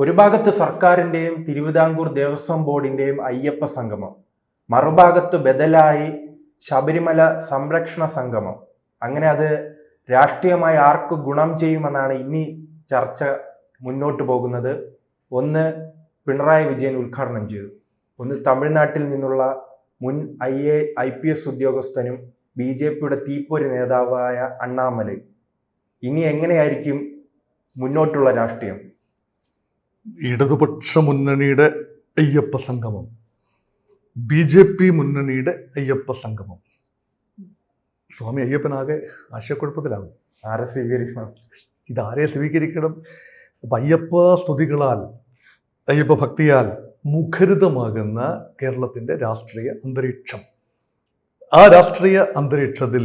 ഒരു ഭാഗത്ത് സർക്കാരിന്റെയും തിരുവിതാംകൂർ ദേവസ്വം ബോർഡിന്റെയും അയ്യപ്പ സംഗമം മറുഭാഗത്ത് ബദലായി ശബരിമല സംരക്ഷണ സംഗമം. അങ്ങനെ അത് രാഷ്ട്രീയമായി ആർക്ക് ഗുണം ചെയ്യുമെന്നാണ് ഇനി ചർച്ച മുന്നോട്ട് പോകുന്നത്. ഒന്ന് പിണറായി വിജയൻ ഉദ്ഘാടനം ചെയ്തു. ഒന്ന് തമിഴ്നാട്ടിൽ നിന്നുള്ള മുൻ I A I P S ഉദ്യോഗസ്ഥനും B J പിയുടെ തീപ്പൊരി നേതാവായ അണ്ണാമലൈ. ഇനി എങ്ങനെയായിരിക്കും മുന്നോട്ടുള്ള രാഷ്ട്രീയം? ഇടതുപക്ഷ മുന്നണിയുടെ അയ്യപ്പ സംഗമം ബി ജെ പി മുന്നണിയുടെ അയ്യപ്പ സംഗമം. സ്വാമി അയ്യപ്പനാകെ ആശയക്കുഴപ്പത്തിലാകും. ആരെ സ്വീകരിക്കണം? ഇതാരെ സ്വീകരിക്കണം? അപ്പം അയ്യപ്പ സ്തുതികളാൽ അയ്യപ്പ ഭക്തിയാൽ മുഖരിതമാകുന്ന കേരളത്തിന്റെ രാഷ്ട്രീയ അന്തരീക്ഷം. ആ രാഷ്ട്രീയ അന്തരീക്ഷത്തിൽ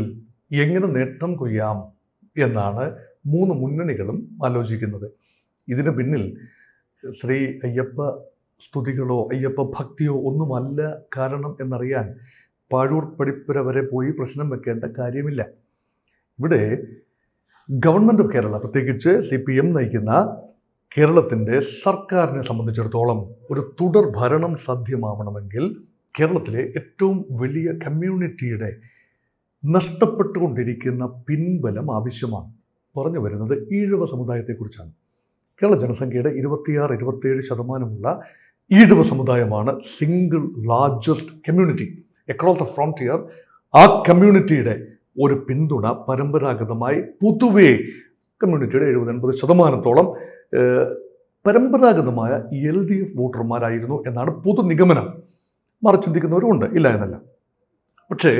എങ്ങനെ നേട്ടം കൊയ്യാം എന്നാണ് മൂന്ന് മുന്നണികളും ആലോചിക്കുന്നത്. ഇതിന് പിന്നിൽ ശ്രീ അയ്യപ്പ സ്തുതികളോ അയ്യപ്പ ഭക്തിയോ ഒന്നുമല്ല കാരണം എന്നറിയാൻ പാഴൂർ പടിപ്പുര വരെ പോയി പ്രശ്നം വെക്കേണ്ട കാര്യമില്ല. ഇവിടെ ഗവൺമെന്റ് ഓഫ് കേരള പ്രത്യേകിച്ച് സി പി എം നയിക്കുന്ന കേരളത്തിന്റെ സർക്കാരിനെ സംബന്ധിച്ചിടത്തോളം ഒരു തുടർ ഭരണം സാധ്യമാവണമെങ്കിൽ കേരളത്തിലെ ഏറ്റവും വലിയ കമ്മ്യൂണിറ്റിയുടെ നഷ്ടപ്പെട്ടുകൊണ്ടിരിക്കുന്ന പിൻബലം ആവശ്യമാണ്. പറഞ്ഞു വരുന്നത് ഈഴവ സമുദായത്തെക്കുറിച്ചാണ്. കേരള ജനസംഖ്യയുടെ ഇരുപത്തിയാറ് ഇരുപത്തിയേഴ് ശതമാനമുള്ള Ezhava സമുദായമാണ് single largest community across the frontier ആ കമ്മ്യൂണിറ്റിയുടെ ഒരു പിന്തുണ പരമ്പരാഗതമായി പൊതുവേ കമ്മ്യൂണിറ്റിയുടെ എഴുപത് എൺപത് ശതമാനത്തോളം പരമ്പരാഗതമായ എൽ ഡി എഫ് വോട്ടർമാരായിരുന്നു എന്നാണ് പൊതു നിഗമനം മറു ചിന്തിക്കുന്നവരുമുണ്ട് ഇല്ല എന്നല്ല. പക്ഷേ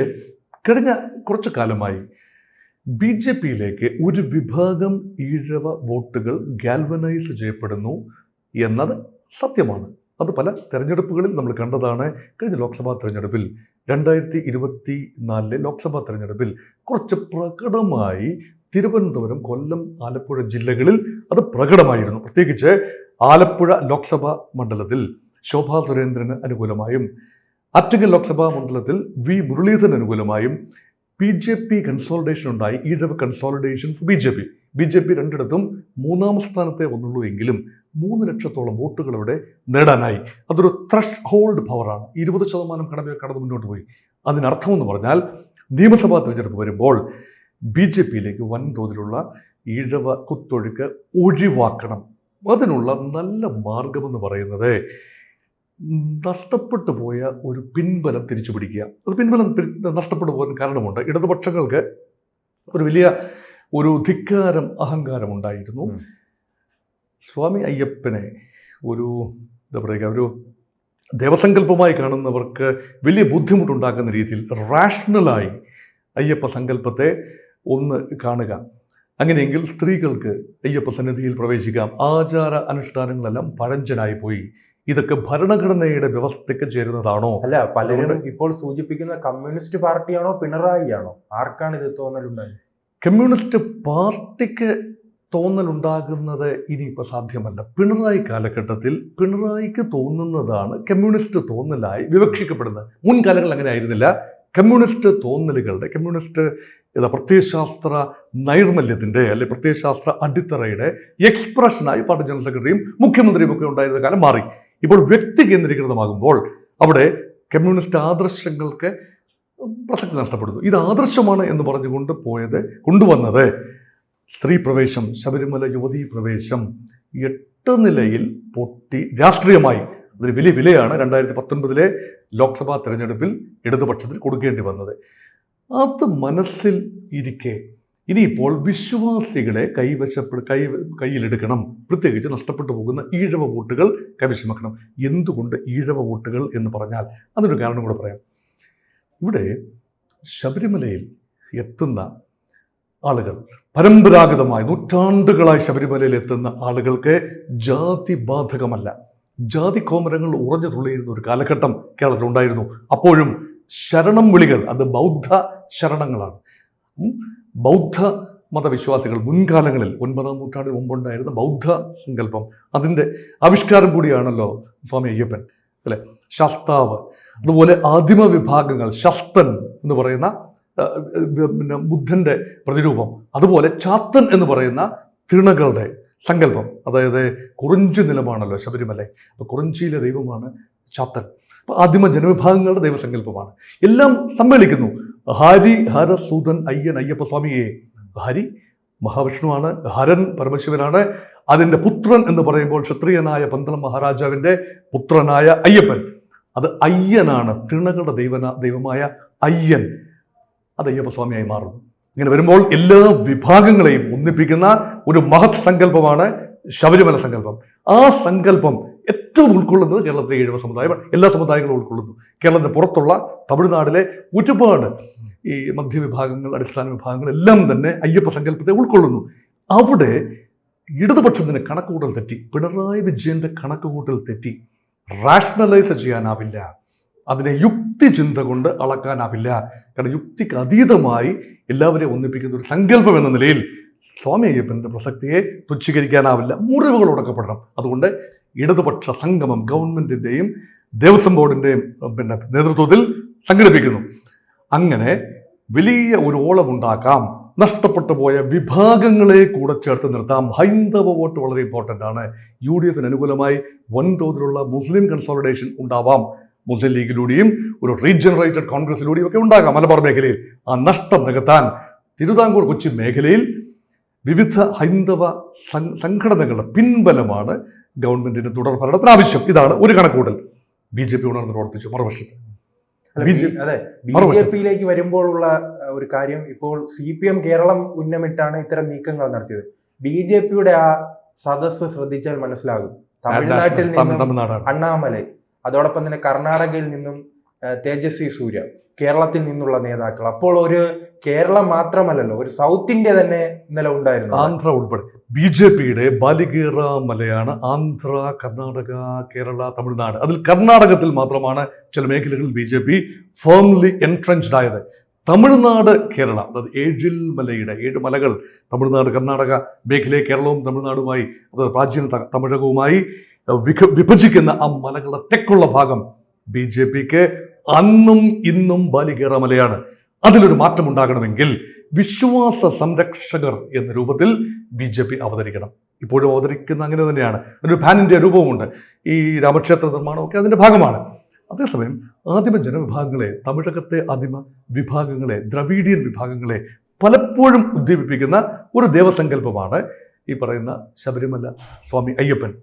കഴിഞ്ഞ കുറച്ചു കാലമായി ബി ജെ പിയിലേക്ക് ഒരു വിഭാഗം ഈഴവ വോട്ടുകൾ ഗാൽവനൈസ് ചെയ്യപ്പെടുന്നു എന്നത് സത്യമാണ്. അത് പല തെരഞ്ഞെടുപ്പുകളിൽ നമ്മൾ കണ്ടതാണ്. കഴിഞ്ഞ ലോക്സഭാ തെരഞ്ഞെടുപ്പിൽ രണ്ടായിരത്തി ഇരുപത്തി നാലിലെ ലോക്സഭാ തെരഞ്ഞെടുപ്പിൽ കുറച്ച് പ്രകടമായി തിരുവനന്തപുരം കൊല്ലം ആലപ്പുഴ ജില്ലകളിൽ അത് പ്രകടമായിരുന്നു. പ്രത്യേകിച്ച് ആലപ്പുഴ ലോക്സഭാ മണ്ഡലത്തിൽ ശോഭാ സുരേന്ദ്രന് അനുകൂലമായും ആറ്റിങ്ങൽ ലോക്സഭാ മണ്ഡലത്തിൽ വി മുരളീധരൻ അനുകൂലമായും ബി ജെ പി കൺസോളിഡേഷൻ ഉണ്ടായി. Ezhava consolidation B J P. B J P രണ്ടിടത്തും മൂന്നാം സ്ഥാനത്തെ വന്നുള്ളൂ എങ്കിലും മൂന്ന് ലക്ഷത്തോളം വോട്ടുകൾ ഇവിടെ നേടാനായി. അതൊരു ത്രഷ് ഹോൾഡ് പവറാണ് ഇരുപത് ശതമാനം കടമ കടന്ന് മുന്നോട്ട് പോയി. അതിനർത്ഥം എന്ന് പറഞ്ഞാൽ നിയമസഭാ തിരഞ്ഞെടുപ്പ് വരുമ്പോൾ ബി ജെ പിയിലേക്ക് വൻതോതിലുള്ള ഈഴവ കുത്തൊഴുക്ക് ഒഴിവാക്കണം. അതിനുള്ള നല്ല മാർഗമെന്ന് പറയുന്നത് നഷ്ടപ്പെട്ടു പോയ ഒരു പിൻബലം തിരിച്ചു പിടിക്കുക. അത് പിൻബലം നഷ്ടപ്പെട്ടു പോകാൻ കാരണമുണ്ട്. ഇടതുപക്ഷങ്ങൾക്ക് ഒരു വലിയ ഒരു ധിക്കാരം അഹങ്കാരം ഉണ്ടായിരുന്നു. സ്വാമി അയ്യപ്പനെ ഒരു എന്താ പറയുക ഒരു ദേവസങ്കല്പമായി കാണുന്നവർക്ക് വലിയ ബുദ്ധിമുട്ടുണ്ടാക്കുന്ന രീതിയിൽ റാഷണലായി അയ്യപ്പ സങ്കല്പത്തെ ഒന്ന് കാണുക. അങ്ങനെയെങ്കിൽ സ്ത്രീകൾക്ക് അയ്യപ്പ സന്നിധിയിൽ പ്രവേശിക്കാം. ആചാര അനുഷ്ഠാനങ്ങളെല്ലാം പഴഞ്ചനായി പോയി. ഇതൊക്കെ ഭരണഘടനയുടെ വ്യവസ്ഥയ്ക്ക് ചേരുന്നതാണോ? അല്ല പലരും ഇപ്പോൾ സൂചിപ്പിക്കുന്ന കമ്മ്യൂണിസ്റ്റ് പാർട്ടിയാണോ പിണറായിയാണോ? ആർക്കാണ് ഇത് തോന്നലുണ്ടായത്? കമ്മ്യൂണിസ്റ്റ് പാർട്ടിക്ക് തോന്നലുണ്ടാകുന്നത് ഇനിയിപ്പോൾ സാധ്യമല്ല. പിണറായി കാലഘട്ടത്തിൽ പിണറായിക്ക് തോന്നുന്നതാണ് കമ്മ്യൂണിസ്റ്റ് തോന്നലായി വിവക്ഷിക്കപ്പെടുന്നത്. മുൻകാലങ്ങളിൽ അങ്ങനെ ആയിരുന്നില്ല. കമ്മ്യൂണിസ്റ്റ് തോന്നലുകളുടെ കമ്മ്യൂണിസ്റ്റ് പ്രത്യയശാസ്ത്ര നൈർമല്യത്തിന്റെ അല്ലെ പ്രത്യയശാസ്ത്ര അടിത്തറയുടെ എക്സ്പ്രഷനായി പാർട്ടി ജനറൽ സെക്രട്ടറിയും മുഖ്യമന്ത്രിയും ഒക്കെ ഉണ്ടായിരുന്ന കാലം മാറി. ഇപ്പോൾ വ്യക്തി കേന്ദ്രീകൃതമാകുമ്പോൾ അവിടെ കമ്മ്യൂണിസ്റ്റ് ആദർശങ്ങൾക്ക് പ്രസക്തി നഷ്ടപ്പെടുന്നു. ഇത് ആദർശമാണ് എന്ന് പറഞ്ഞുകൊണ്ട് പോയത് കൊണ്ടുവന്നത് സ്ത്രീ പ്രവേശം ശബരിമല യുവതീ പ്രവേശം എട്ട് നിലയിൽ പൊട്ടി രാഷ്ട്രീയമായി. അതൊരു വലിയ വിലയാണ് രണ്ടായിരത്തി പത്തൊൻപതിലെ ലോക്സഭാ തെരഞ്ഞെടുപ്പിൽ ഇടതുപക്ഷത്തിൽ കൊടുക്കേണ്ടി വന്നത്. അത് മനസ്സിൽ ഇരിക്കെ ഇനിയിപ്പോൾ വിശ്വാസികളെ കൈവശപ്പെ കൈ കയ്യിലെടുക്കണം. പ്രത്യേകിച്ച് നഷ്ടപ്പെട്ടു പോകുന്ന ഈഴവ വോട്ടുകൾ കൈവശമാക്കണം. എന്തുകൊണ്ട് ഈഴവ വോട്ടുകൾ എന്ന് പറഞ്ഞാൽ അതൊരു കാരണം കൂടെ പറയാം. ഇവിടെ ശബരിമലയിൽ എത്തുന്ന ആളുകൾ പരമ്പരാഗതമായി നൂറ്റാണ്ടുകളായി ശബരിമലയിൽ എത്തുന്ന ആളുകൾക്ക് ജാതി ബാധകമല്ല. ജാതി കോമരങ്ങൾ ഉറഞ്ഞു തുള്ളിയിരുന്ന ഒരു കാലഘട്ടം കേരളത്തിലുണ്ടായിരുന്നു അപ്പോഴും ശരണം വിളികൾ അത് ബൗദ്ധ ശരണങ്ങളാണ്. ബൗദ്ധ മതവിശ്വാസികൾ മുൻകാലങ്ങളിൽ ഒൻപതാം നൂറ്റാണ്ടിന് മുമ്പുണ്ടായിരുന്ന ബൗദ്ധ സങ്കല്പം അതിന്റെ ആവിഷ്കാരം കൂടിയാണല്ലോ സ്വാമി അയ്യപ്പൻ അല്ലെ? ശസ്താവ് അതുപോലെ ആദിമ വിഭാഗങ്ങൾ ശസ്തൻ എന്ന് പറയുന്ന പിന്നെ ബുദ്ധന്റെ പ്രതിരൂപം അതുപോലെ ചാത്തൻ എന്ന് പറയുന്ന തിണകളുടെ സങ്കല്പം അതായത് കുറിഞ്ചി നിലമാണല്ലോ ശബരിമല. അപ്പോൾ കുറിഞ്ചിയിലെ ദൈവമാണ് ചാത്തൻ. അപ്പോൾ ആദിമ ജനവിഭാഗങ്ങളുടെ ദൈവസങ്കല്പമാണ്. എല്ലാം സമ്മേളിക്കുന്നു. ഹരി ഹരസൂതൻ അയ്യൻ അയ്യപ്പ സ്വാമിയെ. ഹരി മഹാവിഷ്ണുവാണ് ഹരൻ പരമശിവനാണ്. അതിന്റെ പുത്രൻ എന്ന് പറയുമ്പോൾ ക്ഷത്രിയനായ പന്തളം മഹാരാജാവിന്റെ പുത്രനായ അയ്യപ്പൻ. അത് അയ്യനാണ് തിണകളുടെ ദൈവന ദൈവമായ അയ്യൻ. അത് അയ്യപ്പ സ്വാമിയായി മാറുന്നു. ഇങ്ങനെ വരുമ്പോൾ എല്ലാ വിഭാഗങ്ങളെയും ഒന്നിപ്പിക്കുന്ന ഒരു മഹത് സങ്കല്പമാണ് ശബരിമല സങ്കല്പം. ആ സങ്കല്പം ഏറ്റവും ഉൾക്കൊള്ളുന്നത് കേരളത്തിലെ ഈഴവ സമുദായം എല്ലാ സമുദായങ്ങളും ഉൾക്കൊള്ളുന്നു. കേരളത്തിന് പുറത്തുള്ള തമിഴ്നാട്ടിലെ ഒരുപാട് ഈ മധ്യവിഭാഗങ്ങൾ അടിസ്ഥാന വിഭാഗങ്ങൾ എല്ലാം തന്നെ അയ്യപ്പ സങ്കല്പത്തെ ഉൾക്കൊള്ളുന്നു. അവിടെ ഇടതുപക്ഷത്തിന് കണക്കുകൂട്ടൽ തെറ്റി. പിണറായി വിജയന്റെ കണക്കുകൂട്ടൽ തെറ്റി. റാഷണലൈസ് ചെയ്യാനാവില്ല. അതിനെ യുക്തി ചിന്ത കൊണ്ട് അളക്കാനാവില്ല. കാരണം യുക്തിക്ക് അതീതമായി എല്ലാവരെയും ഒന്നിപ്പിക്കുന്ന ഒരു സങ്കല്പം എന്ന നിലയിൽ സ്വാമി അയ്യപ്പന്റെ പ്രസക്തിയെ തുച്ഛീകരിക്കാനാവില്ല. മുറിവുകൾ ഉടക്കപ്പെടണം അതുകൊണ്ട് ഇടതുപക്ഷ സംഗമം ഗവൺമെന്റിന്റെയും ദേവസ്വം ബോർഡിന്റെയും പിന്നെ നേതൃത്വത്തിൽ സംഘടിപ്പിക്കുന്നു. അങ്ങനെ വലിയ ഒരു ഓളമുണ്ടാക്കാം നഷ്ടപ്പെട്ടു പോയ വിഭാഗങ്ങളെ കൂടെ ചേർത്ത് നിർത്താം. ഹൈന്ദവ വോട്ട് വളരെ ഇമ്പോർട്ടന്റ് ആണ്. യു ഡി എഫിന് അനുകൂലമായി വൻതോതിലുള്ള മുസ്ലിം കൺസോളിഡേഷൻ ഉണ്ടാവാം. മുസ്ലിം ലീഗിലൂടെയും ഒരു റീജനറേറ്റഡ് കോൺഗ്രസിലൂടെയും ഒക്കെ ഉണ്ടാകാം മലബാർ മേഖലയിൽ. ആ നഷ്ടം നികത്താൻ തിരുവിതാംകൂർ കൊച്ചി മേഖലയിൽ വിവിധ ഹൈന്ദവ സംഘടനകളുടെ പിൻബലമാണ് ഗവൺമെന്റിന്റെ തുടർ ഭരണത്തിന് ആവശ്യം. ഇതാണ് ഒരു കണക്കൂട്ടൽ ബി ജെ പി ഉണർന്ന് പ്രവർത്തിച്ചു മറുവശത്ത്. അതെ ബി ജെ പിയിലേക്ക് വരുമ്പോഴുള്ള ഒരു കാര്യം ഇപ്പോൾ സി പി എം കേരളം ഉന്നമിട്ടാണ് ഇത്തരം നീക്കങ്ങൾ നടത്തിയത്. ബി ജെ പിയുടെ ആ സദസ് ശ്രദ്ധിച്ചാൽ മനസ്സിലാകും. തമിഴ്നാട്ടിൽ നിന്നും അണ്ണാമലൈ അതോടൊപ്പം തന്നെ കർണാടകയിൽ നിന്നും തേജസ്വി സൂര്യ കേരളത്തിൽ നിന്നുള്ള നേതാക്കൾ. അപ്പോൾ ഒരു കേരളം മാത്രമല്ലല്ലോ ഒരു സൗത്ത് ഇന്ത്യ തന്നെ നില ഉണ്ടായിരുന്നു. ആന്ധ്ര ഉൾപ്പെടെ ബി ജെ പിയുടെ ബാലികേറ മലയാണ് ആന്ധ്ര കർണാടക കേരള തമിഴ്നാട്. അതിൽ കർണാടകത്തിൽ മാത്രമാണ് ചില മേഖലകളിൽ B J P firmly entrenched ആയത്. തമിഴ്നാട് കേരള അതായത് ഏഴിൽ മലയുടെ ഏഴ് മലകൾ തമിഴ്നാട് കർണാടക മേഖലയെ കേരളവും തമിഴ്നാടുമായി അതായത് പ്രാചീന തമിഴകവുമായി വിഭജിക്കുന്ന ആ മലകളുടെ തെക്കുള്ള ഭാഗം ബി ജെ പിക്ക് അന്നും ഇന്നും ബാലികേറ മലയാണ്. അതിലൊരു മാറ്റം ഉണ്ടാകണമെങ്കിൽ വിശ്വാസ സംരക്ഷകർ എന്ന രൂപത്തിൽ ബി ജെ പി അവതരിക്കണം. ഇപ്പോഴും അവതരിക്കുന്ന അങ്ങനെ തന്നെയാണ്. ഒരു പാൻ ഇന്ത്യ രൂപവുമുണ്ട്. ഈ രാമക്ഷേത്ര നിർമ്മാണമൊക്കെ അതിന്റെ ഭാഗമാണ്. അതേസമയം ആദിമ ജനവിഭാഗങ്ങളെ തമിഴകത്തെ ആദിമ വിഭാഗങ്ങളെ ദ്രവീഡിയൻ വിഭാഗങ്ങളെ പലപ്പോഴും ഉദ്ദീപിപ്പിക്കുന്ന ഒരു ദേവസങ്കല്പമാണ് ഈ പറയുന്ന ശബരിമല സ്വാമി അയ്യപ്പൻ.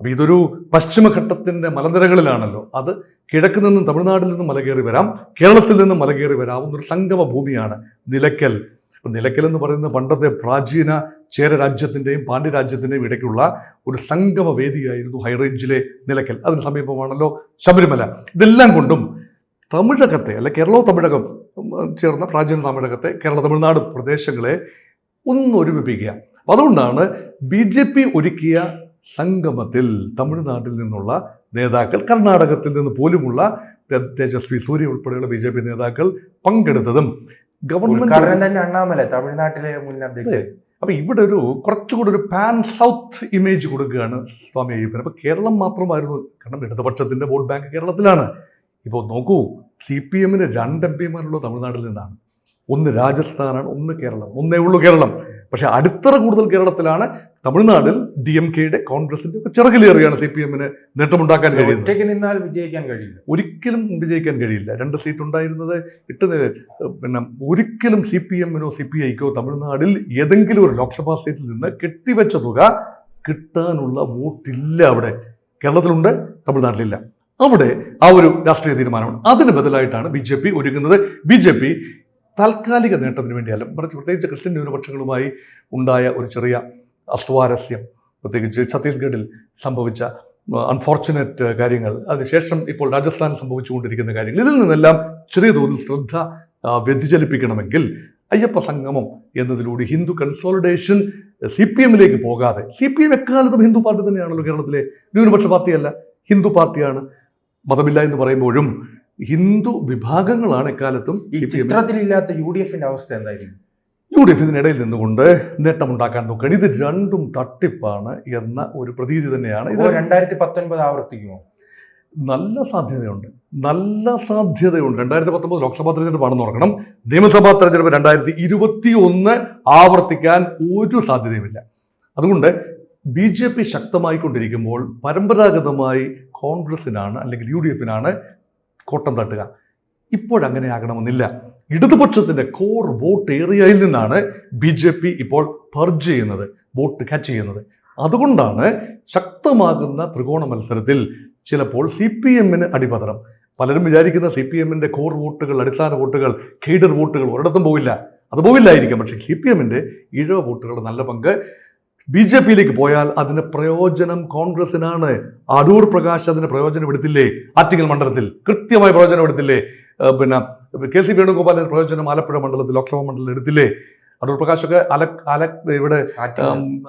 അപ്പം ഇതൊരു പശ്ചിമഘട്ടത്തിന്റെ മലനിരകളിലാണല്ലോ. അത് കിഴക്ക് നിന്നും തമിഴ്നാട്ടിൽ നിന്നും മലകയറി വരാം കേരളത്തിൽ നിന്നും മലകയറി വരാവുന്ന ഒരു സംഗമ ഭൂമിയാണ് നിലയ്ക്കൽ. അപ്പം നിലയ്ക്കൽ എന്ന് പറയുന്ന പണ്ടത്തെ പ്രാചീന ചേര രാജ്യത്തിന്റെയും പാണ്ഡ്യരാജ്യത്തിന്റെയും ഇടയ്ക്കുള്ള ഒരു സംഗമ വേദിയായിരുന്നു ഹൈറേഞ്ചിലെ നിലയ്ക്കൽ. അതിന് സമീപമാണല്ലോ ശബരിമല. ഇതെല്ലാം കൊണ്ടും തമിഴകത്തെ അല്ലെ കേരളവും തമിഴകം ചേർന്ന പ്രാചീന തമിഴകത്തെ കേരള തമിഴ്നാട് പ്രദേശങ്ങളെ ഒന്ന് ഒരുമിപ്പിക്കുക അപ്പം അതുകൊണ്ടാണ് ബി ജെ പി ഒരുക്കിയ സംഗമത്തിൽ തമിഴ്നാട്ടിൽ നിന്നുള്ള നേതാക്കൾ കർണാടകത്തിൽ നിന്ന് പോലുമുള്ള തേജസ്വി സൂര്യ ഉൾപ്പെടെയുള്ള ബി ജെ പി നേതാക്കൾ പങ്കെടുത്തതും ഗവൺമെന്റ് അണ്ണാമല തമിഴ്നാട്ടിലെ മുൻ അധ്യക്ഷൻ. അപ്പൊ ഇവിടെ ഒരു കുറച്ചുകൂടി ഒരു പാൻ സൗത്ത് ഇമേജ് കൊടുക്കുകയാണ് സ്വാമി അയ്യപ്പൻ. അപ്പൊ കേരളം മാത്രമായിരുന്നു കാരണം ഇടതുപക്ഷത്തിന്റെ വോട്ട് ബാങ്ക് കേരളത്തിലാണ്. ഇപ്പോൾ നോക്കൂ സി പി എമ്മിന് രണ്ട് എം പിമാരുള്ളത് തമിഴ്നാട്ടിൽ നിന്നാണ്. ഒന്ന് രാജസ്ഥാനാണ് ഒന്ന് കേരളം. ഒന്നേ ഉള്ളൂ കേരളം. പക്ഷേ അടുത്തറ കൂടുതൽ കേരളത്തിലാണ് തമിഴ്നാട്ടിൽ ഡി എം കെയുടെ കോൺഗ്രസിന്റെ ഒക്കെ ചിറകിലേറിയാണ് സി പി എമ്മിന് നേട്ടമുണ്ടാക്കാൻ കഴിയുന്നത്. ഒറ്റയ്ക്ക് നിന്നാൽ വിജയിക്കാൻ കഴിയില്ല. ഒരിക്കലും വിജയിക്കാൻ കഴിയില്ല. രണ്ട് സീറ്റ് ഉണ്ടായിരുന്നത് ഇട്ട് പിന്നെ ഒരിക്കലും സി പി എമ്മിനോ സി പി ഐക്കോ തമിഴ്നാടിൽ ഏതെങ്കിലും ഒരു ലോക്സഭാ സീറ്റിൽ നിന്ന് കെട്ടിവെച്ച തുക കിട്ടാനുള്ള വോട്ടില്ല അവിടെ. കേരളത്തിലുണ്ട് തമിഴ്നാട്ടിലില്ല. അവിടെ ആ ഒരു രാഷ്ട്രീയ തീരുമാനമാണ്. അതിന് ബദലായിട്ടാണ് ബി ജെ പി ഒരുങ്ങുന്നത്. ബി ജെ പി താൽക്കാലിക നേട്ടത്തിന് വേണ്ടിയല്ല മറിച്ച് പ്രത്യേകിച്ച് ക്രിസ്ത്യൻ ന്യൂനപക്ഷങ്ങളുമായി ഉണ്ടായ ഒരു ചെറിയ അസ്വാരസ്യം പ്രത്യേകിച്ച് ഛത്തീസ്ഗഡിൽ സംഭവിച്ച അൺഫോർച്ചുനേറ്റ് കാര്യങ്ങൾ അതിനുശേഷം ഇപ്പോൾ രാജസ്ഥാൻ സംഭവിച്ചുകൊണ്ടിരിക്കുന്ന കാര്യങ്ങൾ ഇതിൽ നിന്നെല്ലാം ചെറിയ തോതിൽ ശ്രദ്ധ വ്യതിചലിപ്പിക്കണമെങ്കിൽ അയ്യപ്പ സംഗമം എന്നതിലൂടെ ഹിന്ദു കൺസോളിഡേഷൻ സി പി എമ്മിലേക്ക് പോകാതെ സി പി എം എക്കാലത്തും ഹിന്ദു പാർട്ടി തന്നെയാണല്ലോ കേരളത്തിലെ ന്യൂനപക്ഷ പാർട്ടിയല്ല ഹിന്ദു പാർട്ടിയാണ് മതമില്ല എന്ന് പറയുമ്പോഴും ഹിന്ദു വിഭാഗങ്ങളാണ് എക്കാലത്തും ഈ ചിത്രത്തിലില്ലാത്ത യു ഡി എഫിന്റെ അവസ്ഥ എന്തായിരിക്കും? യു ഡി എഫ് ഇതിനിടയിൽ നിന്നുകൊണ്ട് നേട്ടമുണ്ടാക്കാൻ നോക്കുകയാണ്. ഇത് രണ്ടും തട്ടിപ്പാണ് എന്ന ഒരു പ്രതീതി തന്നെയാണ്. ഇത് രണ്ടായിരത്തി പത്തൊൻപത് ആവർത്തിക്കുമോ? നല്ല സാധ്യതയുണ്ട്. നല്ല സാധ്യതയുണ്ട്. രണ്ടായിരത്തി പത്തൊമ്പത് ലോക്സഭാ തെരഞ്ഞെടുപ്പാണെന്ന് ഓർക്കണം. നിയമസഭാ തെരഞ്ഞെടുപ്പ് രണ്ടായിരത്തി ഇരുപത്തി ഒന്ന് ആവർത്തിക്കാൻ ഒരു സാധ്യതയുമില്ല. അതുകൊണ്ട് ബി ജെ പി ശക്തമായിക്കൊണ്ടിരിക്കുമ്പോൾ പരമ്പരാഗതമായി കോൺഗ്രസിനാണ് അല്ലെങ്കിൽ യു ഡി എഫിനാണ് കോട്ടം തട്ടുക. ഇപ്പോഴങ്ങനെ ആകണമെന്നില്ല ഇടതുപക്ഷത്തിന്റെ കോർ വോട്ട് ഏരിയയിൽ നിന്നാണ് ബി ജെ പി ഇപ്പോൾ പർജ് ചെയ്യുന്നത് വോട്ട് ക്യാച്ച് ചെയ്യുന്നത്. അതുകൊണ്ടാണ് ശക്തമാകുന്ന ത്രികോണ മത്സരത്തിൽ ചിലപ്പോൾ സി പി എമ്മിന് അടിപതറം പലരും വിചാരിക്കുന്ന സി പി എമ്മിന്റെ കോർ വോട്ടുകൾ അടിസ്ഥാന വോട്ടുകൾ കേഡർ വോട്ടുകൾ ഒരിടത്തും പോവില്ല. അത് പോവില്ലായിരിക്കും. പക്ഷേ സി പി എമ്മിന്റെ ഇഴവ വോട്ടുകളുടെ നല്ല പങ്ക് ബി ജെ പിയിലേക്ക് പോയാൽ അതിന് പ്രയോജനം കോൺഗ്രസിനാണ്. അടൂർ പ്രകാശ് അതിന് പ്രയോജനം എടുത്തില്ലേ? ആറ്റിങ്ങൽ മണ്ഡലത്തിൽ കൃത്യമായി പ്രയോജനം എടുത്തില്ലേ? പിന്നെ കെ സി വേണുഗോപാലിന് പ്രയോജനം ആലപ്പുഴ മണ്ഡലത്തിൽ ലോക്സഭാ മണ്ഡലത്തിൽ എടുത്തില്ലേ? അടൂർ പ്രകാശൊക്കെ അല അല ഇവിടെ.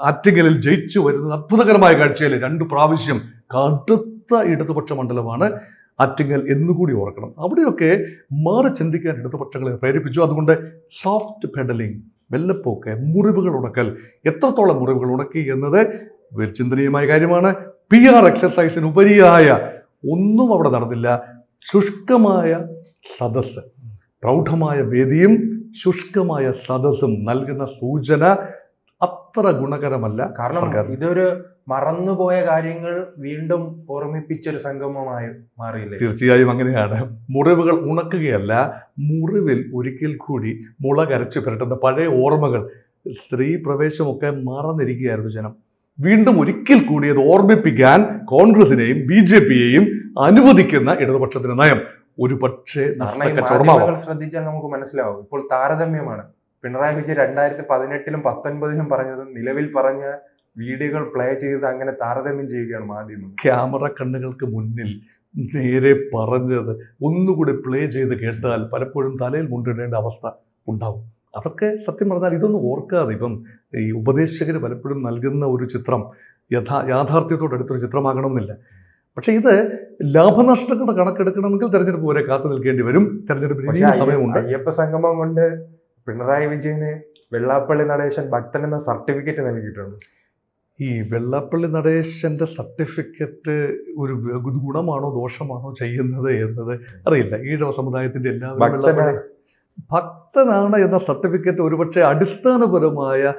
ആറ്റിങ്ങലിൽ ജയിച്ചു വരുന്നത് അത്ഭുതകരമായ കാഴ്ചയിൽ രണ്ട് പ്രാവശ്യം കടുത്ത ഇടതുപക്ഷ മണ്ഡലമാണ് ആറ്റിങ്ങൽ എന്നുകൂടി ഓർക്കണം. അവിടെയൊക്കെ മാറി ചിന്തിക്കാൻ ഇടതുപക്ഷങ്ങളെ പ്രേരിപ്പിച്ചു. അതുകൊണ്ട് സോഫ്റ്റ് പെഡലിംഗ് വെള്ളപ്പൊക്കെ മുറിവുകൾ ഉണക്കൽ. എത്രത്തോളം മുറിവുകൾ ഉണക്കി എന്നത് ചിന്തനീയമായ കാര്യമാണ്. പി ആർ എക്സസൈസിന് ഉപരിയായ ഒന്നും അവിടെ നടന്നില്ല. ശുഷ്കമായ സദസ്സ്. പ്രൗഢമായ വേദിയും ശുഷ്കമായ സദസ്സും നൽകുന്ന സൂചന അത്ര ഗുണകരമല്ല കാരണം ഇതൊരു മറന്നുപോയ കാര്യങ്ങൾ വീണ്ടും ഓർമ്മിപ്പിച്ചൊരു സംഗമമായി മാറിയില്ലേ? തീർച്ചയായും അങ്ങനെയാണ്. മുറിവുകൾ ഉണക്കുകയല്ല മുറിവിൽ ഒരിക്കൽ കൂടി മുള കരച്ചു പുരട്ടുന്ന പഴയ ഓർമ്മകൾ. സ്ത്രീ പ്രവേശമൊക്കെ മറന്നിരിക്കുകയായിരുന്നു ജനം. വീണ്ടും ഒരിക്കൽ കൂടി അത് ഓർമ്മിപ്പിക്കാൻ കോൺഗ്രസിനെയും ബി ജെ പിയെയും അനുവദിക്കുന്ന ഇടതുപക്ഷത്തിന്റെ നയം. ഒരു പക്ഷേ ശ്രദ്ധിച്ചാൽ നമുക്ക് മനസ്സിലാവും. ഇപ്പോൾ താരതമ്യമാണ്. പിണറായി വിജയൻ രണ്ടായിരത്തി പതിനെട്ടിലും പത്തൊൻപതിലും പറഞ്ഞത് നിലവിൽ പറഞ്ഞ വീഡിയോകൾ പ്ലേ ചെയ്ത് അങ്ങനെ താരതമ്യം ചെയ്യുകയാണ് മാധ്യമം. ക്യാമറ കണ്ണുകൾക്ക് മുന്നിൽ നേരെ പറഞ്ഞത് ഒന്നുകൂടി പ്ലേ ചെയ്ത് കേട്ടാൽ പലപ്പോഴും തലയിൽ മുണ്ടിടേണ്ട അവസ്ഥ ഉണ്ടാവും. അതൊക്കെ സത്യം പറഞ്ഞാൽ ഇതൊന്നും ഓർക്കാതെ ഇപ്പം ഈ ഉപദേശകർ പലപ്പോഴും നൽകുന്ന ഒരു ചിത്രം യഥാ യാഥാർത്ഥ്യത്തോട് അടുത്തൊരു ചിത്രമാകണമെന്നില്ല. പക്ഷേ ഇത് ലാഭനഷ്ടങ്ങളുടെ കണക്കെടുക്കണമെങ്കിൽ തെരഞ്ഞെടുപ്പ് വരെ കാത്തു നിൽക്കേണ്ടി വരും. തെരഞ്ഞെടുപ്പിന് സമയമുണ്ട്. അയ്യപ്പ സംഗമം കൊണ്ട് പിണറായി വിജയന് വെള്ളാപ്പള്ളി നടേശൻ ഭക്തൻ എന്ന സർട്ടിഫിക്കറ്റ് നൽകിയിട്ടുണ്ട്. ഈ വെള്ളാപ്പള്ളി നടേശന്റെ സർട്ടിഫിക്കറ്റ് ഒരു ഗുണമാണോ ദോഷമാണോ ചെയ്യുന്നത് എന്നത് അറിയില്ല. ഈഴവ സമുദായത്തിന്റെ എല്ലാ ഭക്തനാണ്. വെള്ളാപ്പള്ളി ഭക്തനാണ് എന്ന സർട്ടിഫിക്കറ്റ് ഒരുപക്ഷെ അടിസ്ഥാനപരമായ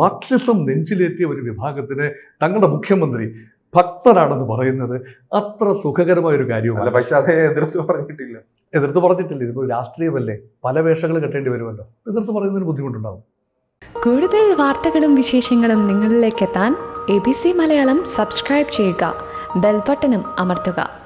മാർക്സിസം നെഞ്ചിലേറ്റിയ ഒരു വിഭാഗത്തിന് തങ്ങളുടെ മുഖ്യമന്ത്രി ഭക്തനാണെന്ന് പറയുന്നത് അത്ര സുഖകരമായ ഒരു കാര്യമാണ് പക്ഷെ അതേ എതിർത്ത് പറഞ്ഞിട്ടില്ല. എതിർത്ത് പറഞ്ഞിട്ടില്ല. ഇതിപ്പോൾ രാഷ്ട്രീയമല്ലേ? പല വേഷങ്ങൾ കെട്ടേണ്ടി വരുമല്ലോ. എതിർത്ത് പറയുന്നതിന് ബുദ്ധിമുട്ടുണ്ടാവും. കൂടുതൽ വാർത്തകളും വിശേഷങ്ങളും നിങ്ങളിലേക്ക് എത്താൻ A B C Malayalam subscribe ചെയ്യുക. ബെൽബട്ടനും അമർത്തുക.